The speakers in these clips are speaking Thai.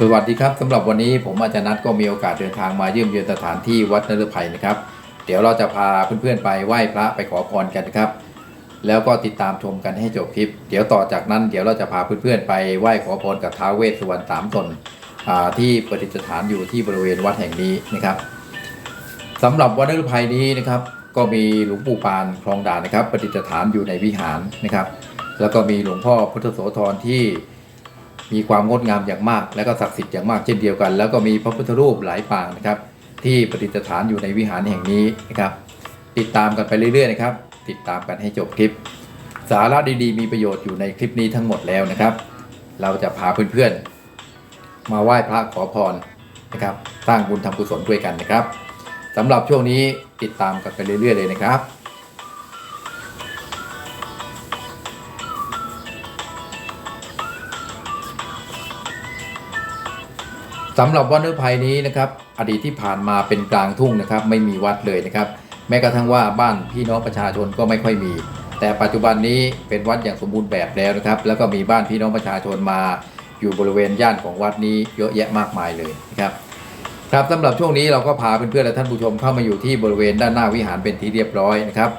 สวัสดีครับสำหรับวันนี้ผมอาจารย์นัทก็มีโอกาสเดินทางมาเยี่ยมเยือนสถานที่วัดนฤภัยนะครับ เดี๋ยวเราจะพาเพื่อนๆไปไหว้พระไปขอพรกันนะครับ แล้วก็ติดตามชมกันให้จบคลิป เดี๋ยวต่อจากนั้นเดี๋ยวเราจะพาเพื่อนๆไปไหว้ขอพรกับท้าวเวสสุวรรณสามตนที่ประดิษฐานอยู่ที่บริเวณวัดแห่งนี้นะครับสำหรับวัดนฤภัยนี้นะครับ ก็มีหลวงปู่ปานคลองด่านนะครับประดิษฐานอยู่ในวิหารนะครับ แล้วก็มีหลวงพ่อพุทธโสธรที่ มีความงดงามอย่างมาก และก็ศักดิ์สิทธิ์อย่างมากเช่นเดียวกัน แล้วก็มีพระพุทธรูปหลายปางนะครับ ที่ประดิษฐานอยู่ในวิหารแห่งนี้นะครับ ติดตามกันไปเรื่อยๆนะครับ ติดตามกันให้จบคลิป สาระดีๆ มีประโยชน์อยู่ในคลิปนี้ทั้งหมดแล้วนะครับ เราจะพาเพื่อนๆ มาไหว้พระขอพรนะครับ สร้างบุญทำกุศลด้วยกันนะครับสำหรับช่วงนี้ติดตามกันไปเรื่อย ๆ เลยนะครับ สำหรับวัดนฤภัยนี้นะครับอดีตที่ผ่านมาเป็นกลางทุ่งนะครับไม่มีวัดเลยนะครับ แม้กระทั่งว่าบ้านพี่น้องประชาชนก็ไม่ค่อยมี แต่ปัจจุบันนี้เป็นวัดอย่างสมบูรณ์แบบแล้วนะครับ แล้วก็มีบ้านพี่น้องประชาชนมา อยู่บริเวณย่านของวัดนี้เยอะแยะมากมายเลยนะครับครับสำหรับช่วงนี้เราก็พาเพื่อนๆและท่านผู้ชมเข้ามาอยู่ที่บริเวณด้านหน้าวิหารเป็นที่เรียบร้อยนะครับ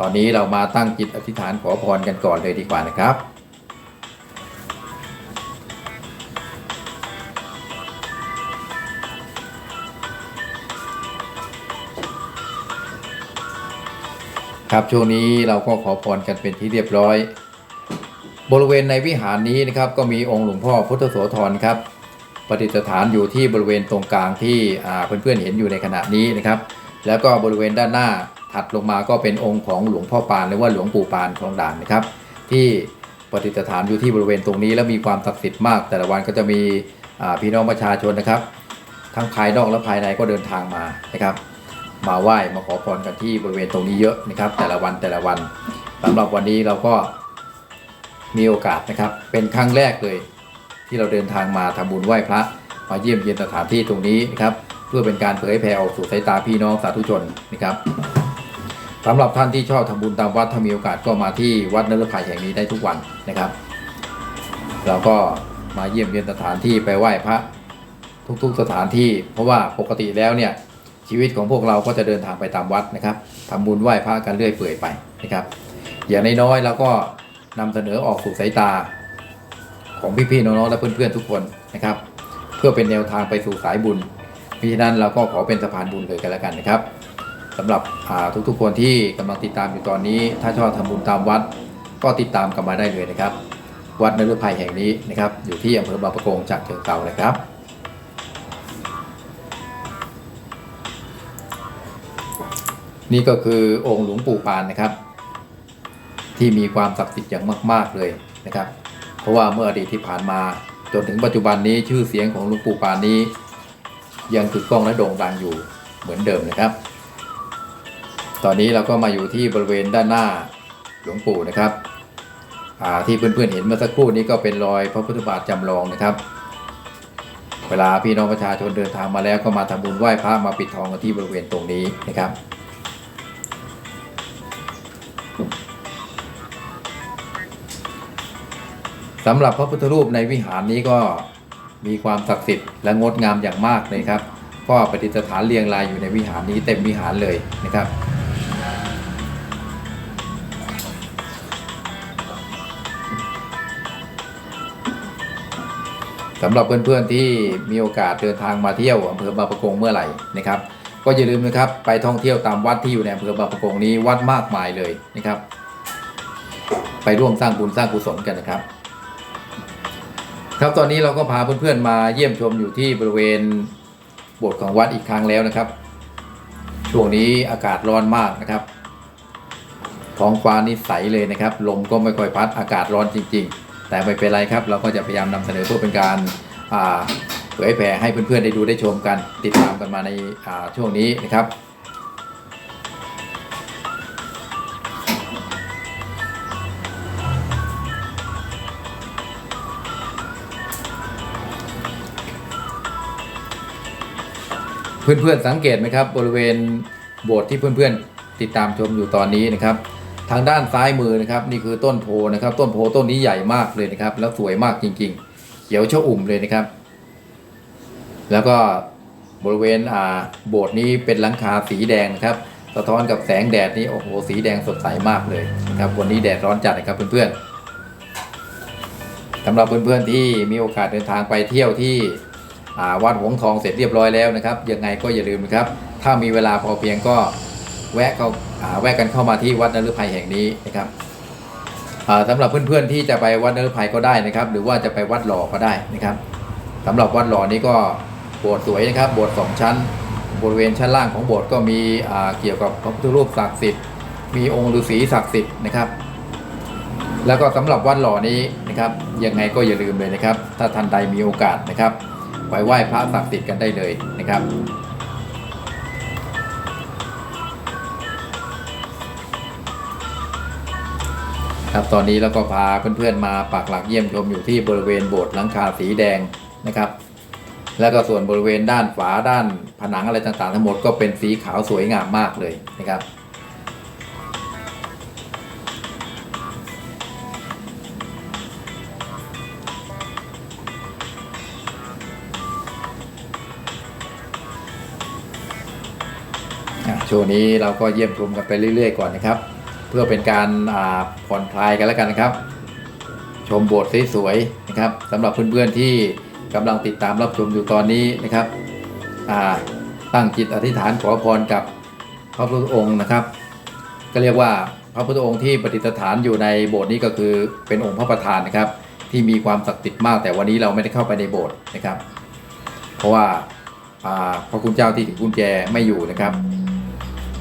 ตอนนี้เรามาตั้งจิตอธิษฐานขอพรกันก่อนเลยดีกว่านะครับ ครับช่วงนี้เราก็ขอพรกันเป็นที่เรียบร้อย บริเวณในวิหารนี้นะครับก็มีองค์หลวงพ่อพุทธโสธรครับประดิษฐานอยู่ที่บริเวณตรงกลางที่อ่าเพื่อนๆเห็นอยู่ในขณะนี้นะครับ แล้วก็บริเวณด้านหน้าถัดลงมาก็เป็นองค์ของหลวงพ่อปานหรือว่าหลวงปู่ปานคลองด่านนะครับ ที่ประดิษฐานอยู่ที่บริเวณตรงนี้และมีความศักดิ์สิทธิ์มาก แต่ละวันก็จะมีพี่น้องประชาชนนะครับ ทั้งภายนอกและภายในก็เดินทางมานะครับ มาไหว้มาขอพรกันที่บริเวณตรงนี้เยอะนะครับ แต่ละวันแต่ละวันสำหรับวันนี้เราก็มีโอกาสนะครับ เป็นครั้งแรกเลย ที่เราเดินทางมาทำบุญไหว้พระ มาเยี่ยมเยียนสถานที่ตรงนี้นะครับ เพื่อเป็นการเผยแผ่ออกสู่สายตาพี่น้องสาธุชนนะครับสำหรับท่านที่ชอบทำบุญตามวัดถ้ามีโอกาสก็มาที่วัดนรภัยแห่งนี้ได้ทุกวันนะครับ เราก็มาเยี่ยมเยียนสถานที่ไปไหว้พระทุกๆสถานที่ เพราะว่าปกติแล้วเนี่ย ชีวิตของพวกเราก็จะเดินทางไปตามวัดนะครับทำบุญไหว้พระกันเรื่อยเปื่อยไปนะครับ อย่างน้อยๆเราก็นำเสนอออกสู่สายตา ของพี่ๆน้องๆและเพื่อนๆทุกคนนะครับ เพื่อเป็นแนวทางไปสู่สายบุญเพราะฉะนั้นเราก็ขอเป็นสะพานบุญเลยกันแล้วกันนะครับสำหรับทุกๆคนที่กำลังติดตามอยู่ตอนนี้ ถ้าชอบทำบุญตามวัด ก็ติดตามกันมาได้เลยนะครับ วัดนฤภัยแห่งนี้นะครับ อยู่ที่อำเภอบางปะกงจากเชิงเก่านะครับ นี่ก็คือองค์หลวงปู่ปานนะครับ ที่มีความศักดิ์สิทธิ์อย่างมาก ๆเลยนะครับ เพราะว่าเมื่ออดีตที่ผ่านมาจนถึงปัจจุบันนี้ชื่อเสียงของหลวงปู่ปานนี้ ยังกึกก้องและโด่งดังอยู่เหมือนเดิมนะครับ ตอนนี้เราก็มาอยู่ที่บริเวณด้านหน้าหลวงปู่นะครับอ่าที่เพื่อนๆเห็นเมื่อสักครู่นี้ก็เป็นรอยพระพุทธบาทจำลองนะครับ เวลาพี่น้องประชาชนเดินทางมาแล้วก็มาทำบุญไหว้พระมาปิดทองกันที่บริเวณตรงนี้นะครับ สำหรับพระพุทธรูปในวิหารนี้ก็มีความศักดิ์สิทธิ์และงดงามอย่างมากเลยครับ ก็ประดิษฐานเรียงรายอยู่ในวิหารนี้เต็มวิหารเลยนะครับสำหรับเพื่อนๆที่มีโอกาสเดินทางมาเที่ยวอำเภอบางปะกงเมื่อไหร่นะครับ ก็อย่าลืมนะครับไปท่องเที่ยวตามวัดที่อยู่ในอำเภอบางปะกงนี้วัดมากมายเลยนะครับ ไปร่วมสร้างบุญสร้างกุศลกันนะครับ ครับตอนนี้เราก็พาเพื่อนๆมาเยี่ยมชมอยู่ที่บริเวณโบสถ์ของวัดอีกครั้งแล้วนะครับ ช่วงนี้อากาศร้อนมากนะครับท้องฟ้านี่ใสเลยนะครับ ลมก็ไม่ค่อยพัดอากาศร้อนจริง ๆ แต่ไม่เป็นไรครับ เราก็จะพยายามนำเสนอเพื่อเป็นการเผยแผ่ให้เพื่อนๆได้ดูได้ชมกัน ติดตามกันมาในาช่วงนี้นะครับ เพื่อนๆสังเกตไหมครับ บริเวณโบสถ์ที่เพื่อนๆติดตามชมอยู่ตอนนี้นะครับ ทางด้านซ้ายมือนะครับ นี่คือต้นโพนะครับ ต้นโพต้นนี้ใหญ่มากเลยนะครับ แล้วสวยมากจริง ๆ เขียวชอุ่มเลยนะครับ แล้วก็บริเวณอ่าโบสถ์นี้เป็นหลังคาสีแดงนะครับสะท้อนกับแสงแดดนี่โอ้โหสีแดงสดใสมากเลยนะครับวันนี้แดดร้อนจัดนะครับเพื่อนๆสำหรับเพื่อนๆที่มีโอกาสเดินทางไปเที่ยวที่ วัดหงทองเสร็จเรียบร้อยแล้วนะครับยังไงก็อย่าลืมนะครับถ้ามีเวลาพอเพียงก็แวะเข้าอาแวะกันเข้ามาที่วัดนฤทัยแห่งนี้นะครับอ่าสำหรับเพื่อนๆที่จะไปวัดนฤทัยก็ได้นะครับ หรือว่าจะไปวัดหล่อก็ได้นะครับสำหรับวัดหล่อนี้ก็โบสถ์สวยนะครับ โบสถ์สองชั้น บริเวณชั้นล่างของโบสถ์ก็มีเกี่ยวกับพระพุทธรูปศักดิ์สิทธิ์มีองค์ฤาษีศักดิ์สิทธิ์นะครับ แล้วก็สำหรับวัดหล่อนี้นะครับยังไงก็อย่าลืมเลยนะครับ ถ้าท่านใดมีโอกาสนะครับ ไปไหว้พระศักดิ์สิทธิ์กันได้เลยนะครับ ครับตอนนี้เราก็พาเพื่อนๆมาปักหลักเยี่ยมชมอยู่ที่บริเวณโบสถ์หลังคาสีแดงนะครับ แล้วก็ส่วนบริเวณด้านฝาด้านผนังอะไรต่างๆ ทั้งหมดก็เป็นสีขาวสวยงามมากเลยนะครับ ช่วงนี้เราก็เยี่ยมชมกันไปเรื่อย ๆ ก่อนนะครับ เพื่อเป็นการผ่อนคลายกันแล้วกันนะครับ ชมโบสถ์สวยๆนะครับสำหรับเพื่อนๆที่กำลังติดตามรับชมอยู่ตอนนี้นะครับตั้งจิตอธิษฐานขอพรกับพระพุทธองค์นะครับ ก็เรียกว่าพระพุทธองค์ที่ประดิษฐานอยู่ในโบสถ์นี้ก็คือเป็นองค์พระประธานนะครับ ที่มีความศักดิ์สิทธิ์มาก แต่วันนี้เราไม่ได้เข้าไปในโบสถ์นะครับ เพราะว่าอ่าพระคุณเจ้าที่ถือกุญแจไม่อยู่นะครับ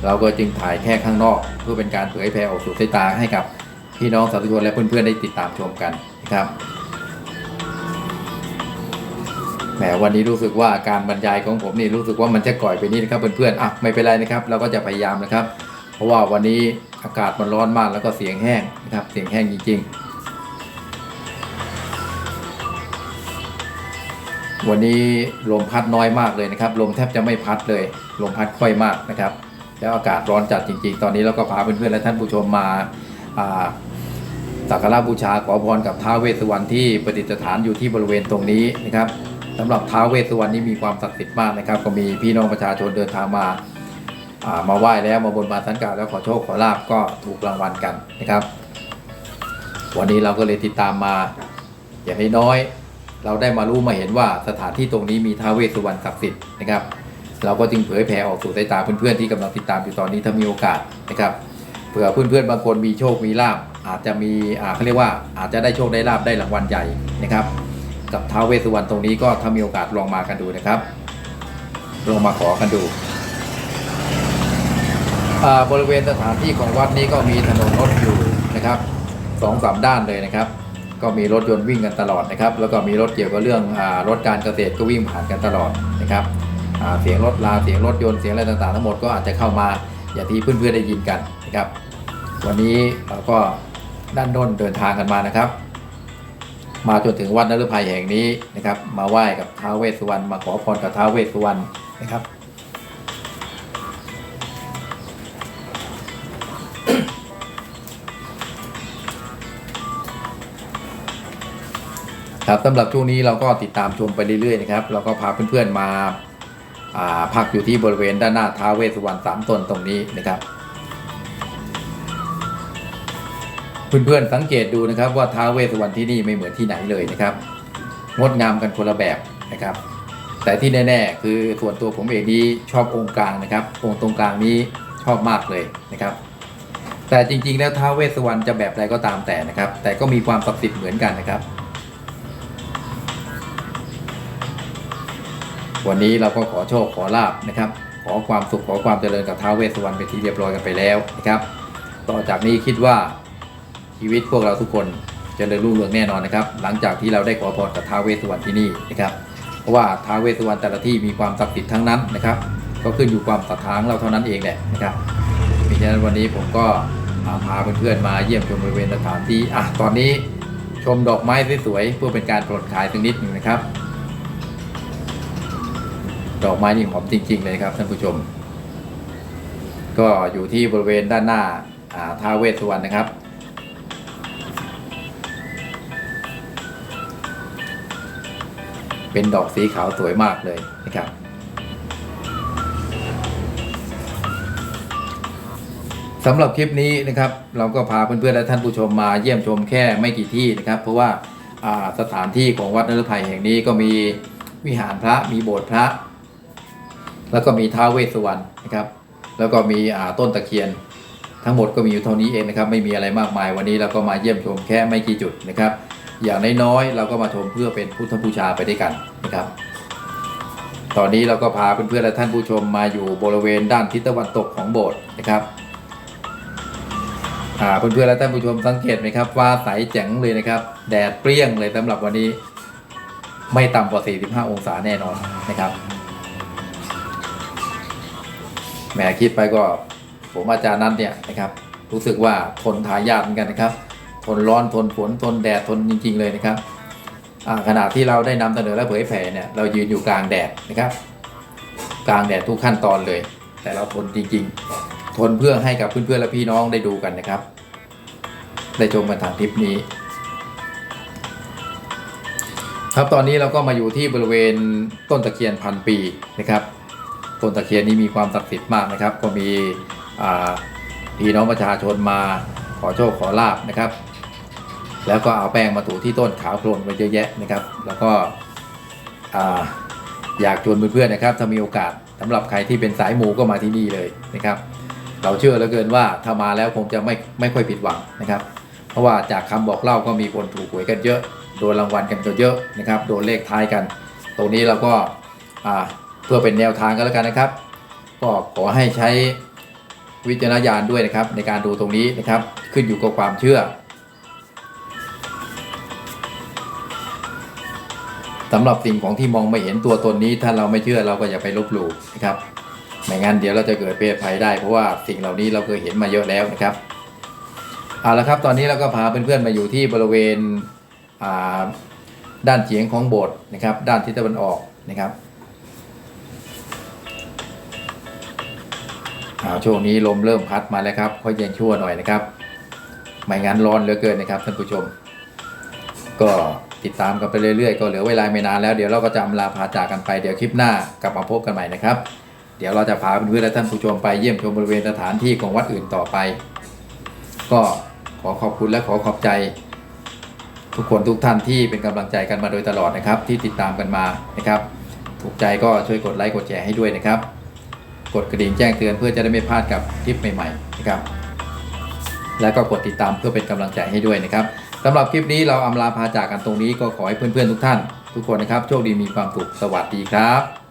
เราก็จึงถ่ายแค่ข้างนอก เพื่อเป็นการเผยแพร่ออกสู่สายตาให้กับพี่น้องสาธุชนและเพื่อนๆได้ติดตามชมกันนะครับแหมวันนี้รู้สึกว่าการบรรยายของผมนี่รู้สึกว่ามันจะก่อยไปนิดนะครับเพื่อนๆอะไม่เป็นไรนะครับ เราก็จะพยายามนะครับ เพราะว่าวันนี้อากาศมันร้อนมากแล้วก็เสียงแห้งนะครับเสียงแห้งจริง ๆ วันนี้ลมพัดน้อยมากเลยนะครับ ลมแทบจะไม่พัดเลย ลมพัดค่อยมากนะครับ แล้วอากาศร้อนจัดจริง ๆ ตอนนี้เราก็พาเพื่อนๆและท่านผู้ชมมาสักการะบูชาขอพรกับท้าวเวสสุวรรณที่ประดิษฐานอยู่ที่บริเวณตรงนี้นะครับสำหรับท้าวเวสสุวรรณนี่มีความศักดิ์สิทธิ์มากนะครับ ก็มีพี่น้องประชาชนเดินทางมาามาไหว้แล้วมาบนบานสันกล่าวแล้วขอโชคขอลาบก็ถูกรางวัลกันนะครับ วันนี้เราก็เลยติดตามมาอย่างน้อย เราได้มารู้มาเห็นว่าสถานที่ตรงนี้มีท้าวเวสสุวรรณศักดิ์สิทธิ์นะครับ เราก็จึงเผยแผ่ออกสู่สายตาเพื่อนๆที่กำลังติดตามอยู่ตอนนี้ถ้ามีโอกาสนะครับเผื่อเพื่อนๆบางคนมีโชคมีลาบอาจจะมีอ่าเขาเรียกว่าอาจจะได้โชคได้ลาบได้รางวัลใหญ่นะครับ กับท้าวเวสสุวรรณตรงนี้ก็ถ้ามีโอกาสลองมากันดูนะครับลองมาขอกันดูอ่าบริเวณสถานที่ของวัดนี้ก็มีถนนรถอยู่นะครับสองสามด้านเลยนะครับ ก็มีรถยนต์วิ่งกันตลอดนะครับ แล้วก็มีรถเกี่ยวกับเรื่องอรถการเกษตรก็วิ่งผ่านกันตลอดนะครับ เสียงรถลาเสียงรถยนต์เสียงอะไรต่างๆ ทั้งหมดก็อาจจะเข้ามาอย่างที่เพื่อนๆได้ยินกันนะครับ วันนี้เราก็ด้านด้นเดินทางกันมานะครับ มาจนถึงวัดนฤทัยแห่งนี้นะครับ มาไหว้กับท้าวเวสสุวรรณมาขอพรกับท้าวเวสสุวรรณนะครับครับสำหรับช่วงนี้เราก็ติดตามชมไปเรื่อยๆนะครับ เราก็พาเพื่อนๆมา พักอยู่ที่บริเวณด้านหน้าท้าวเวสสุวรรณสามตนตรงนี้นะครับ เพื่อนๆสังเกตดูนะครับว่าท้าวเวสสุวรรณที่นี่ไม่เหมือนที่ไหนเลยนะครับงดงามกันคนละแบบนะครับ แต่ที่แน่ๆคือส่วนตัวผมเองนี้ชอบองค์กลางนะครับ องค์ตรงกลางนี้ชอบมากเลยนะครับ แต่จริงๆแล้วท้าวเวสสุวรรณจะแบบใดก็ตามแต่นะครับ แต่ก็มีความศักดิ์สิทธิ์เหมือนกันนะครับ วันนี้เราก็ขอโชคขอลาบนะครับ ขอความสุขขอความเจริญกับท้าวเวสสุวรรณเป็นที่เรียบร้อยกันไปแล้วนะครับ ต่อจากนี้คิดว่าชีวิตพวกเราทุกคนจเจริญรุ่งเรืองแน่นอนนะครับ หลังจากที่เราได้ขอพรกับท้าวเวสสุวรรณที่นี่นะครับ เพราะว่าท้าวเวสสุวรรณแต่ละที่มีความศักดิ์สิทธิ์ทั้งนั้นนะครับ ก็ขึ้นอยู่ความศรัทธาของเราเท่านั้นเองแหละนะครับเพราะฉะนั้นวันนี้ผมก็พาเพื่อนๆมาเยี่ยมชมบริเวณสถานที่อะตอนนี้ชมดอกไม้สวยๆเพื่อเป็นการปลดคลายสักนิดหนึ่งนะครับ ดอกไม้นี่หอมจริง ๆ เลยครับท่านผู้ชม ก็อยู่ที่บริเวณด้านหน้าอ่าท้าเวสสุวรรณนะครับ เป็นดอกสีขาวสวยมากเลยนะครับสำหรับคลิปนี้นะครับ เราก็พาเพื่อนๆและท่านผู้ชมมาเยี่ยมชมแค่ไม่กี่ที่นะครับ เพราะว่าอ่าสถานที่ของวัดนฤทัยแห่งนี้ก็มีวิหารพระมีโบสถ์พระ แล้วก็มีท้าเวสวรรณนะครับ แล้วก็มีต้นตะเคียน ทั้งหมดก็มีอยู่เท่านี้เองนะครับ ไม่มีอะไรมากมายวันนี้เราก็มาเยี่ยมชมแค่ไม่กี่จุดนะครับ อย่างน้อยๆเราก็มาชมเพื่อเป็นพุทธบูชาไปด้วยกันนะครับ ตอนนี้เราก็พาเพื่อนๆและท่านผู้ชมมาอยู่บริเวณด้านทิศตะวันตกของโบสถ์นะครับอ่าเพื่อนๆและท่านผู้ชมสังเกตไหมครับว่าใสแจ๋งเลยนะครับ แดดเปรี้ยงเลยสำหรับวันนี้ ไม่ต่ำกว่า 45 องศาแน่นอนนะครับ แหมคิดไปก็ผมอาจารย์นัทเนี่ยนะครับ รู้สึกว่าทนทายากเหมือนกันนะครับ ทนร้อนทนฝนทนแดดทนจริง ๆ เลยนะครับอ่าขณะที่เราได้นำเสนอและเผยแผ่เนี่ยเรายืนอยู่กลางแดดนะครับ กลางแดดทุกขั้นตอนเลย แต่เราทนจริง ๆ ทนเพื่อให้กับเพื่อนๆและพี่น้องได้ดูกันนะครับ ได้ชมกันทางคลิปนี้ ครับตอนนี้เราก็มาอยู่ที่บริเวณต้นตะเคียนพันปีนะครับ ต้นตะเคียนนี้มีความศักดิ์สิทธิ์มากนะครับ ก็มีพี่น้องประชาชนมาขอโชคขอลาบนะครับ แล้วก็เอาแป้งมาถูที่ต้นขาวโพลนไปเยอะแยะนะครับ แล้วก็อ่าอยากชวนเพื่อนๆนะครับถ้ามีโอกาสสำหรับใครที่เป็นสายมูก็มาที่นี่เลยนะครับ เราเชื่อเหลือเกินว่าถ้ามาแล้วคงจะไม่ไม่ค่อยผิดหวังนะครับ เพราะว่าจากคำบอกเล่าก็มีคนถูกหวยกันเยอะโดนรางวัลกันเยอะนะครับโดนเลขท้ายกัน ตรงนี้เราก็อ่า พื่อเป็นแนวทางกันแล้วกันนะครับ ก็ขอให้ใช้วิจารณญาณด้วยนะครับ ในการดูตรงนี้นะครับ ขึ้นอยู่กับความเชื่อสำหรับสิ่งของที่มองไม่เห็นตัวตนนี้ ถ้าเราไม่เชื่อเราก็อย่าไปลบหลู่นะครับไม่งั้นเดี๋ยวเราจะเกิดเพศภัยได้เพราะว่าสิ่งเหล่านี้เราเคยเห็นมาเยอะแล้วนะครับเอาละครับตอนนี้เราก็พาเพื่อนๆมาอยู่ที่บริเวณด้านเฉียงของโบสถ์นะครับ ด้านทิศตะวันออกนะครับ ช่วงนี้ลมเริ่มพัดมาแล้วครับค่อยเย็นชั่วหน่อยนะครับ ไม่งั้นร้อนเหลือเกินนะครับท่านผู้ชม ก็ติดตามกันไปเรื่อยๆ ก็เหลือเวลาไม่นานแล้วเดี๋ยวเราก็จะอำลาพาจากกันไปเดี๋ยวคลิปหน้ากลับมาพบกันใหม่นะครับ เดี๋ยวเราจะพาเพื่อนๆและท่านผู้ชมไปเยี่ยมชมบริเวณสถานที่ของวัดอื่นต่อไป ก็ขอขอบคุณและขอขอบใจ ทุกคนทุกท่านที่เป็นกำลังใจกันมาโดยตลอดนะครับ ที่ติดตามกันมานะครับ ถูกใจก็ช่วยกดไลค์กดแชร์ให้ด้วยนะครับ กดกระดิ่งแจ้งเตือนเพื่อจะได้ไม่พลาดกับคลิปใหม่ๆนะครับ แล้วก็กดติดตามเพื่อเป็นกำลังใจให้ด้วยนะครับสำหรับคลิปนี้เราอำลาพาจากกันตรงนี้ก็ขอให้เพื่อนๆทุกท่าน ทุกคนนะครับ โชคดีมีความสุขสวัสดีครับ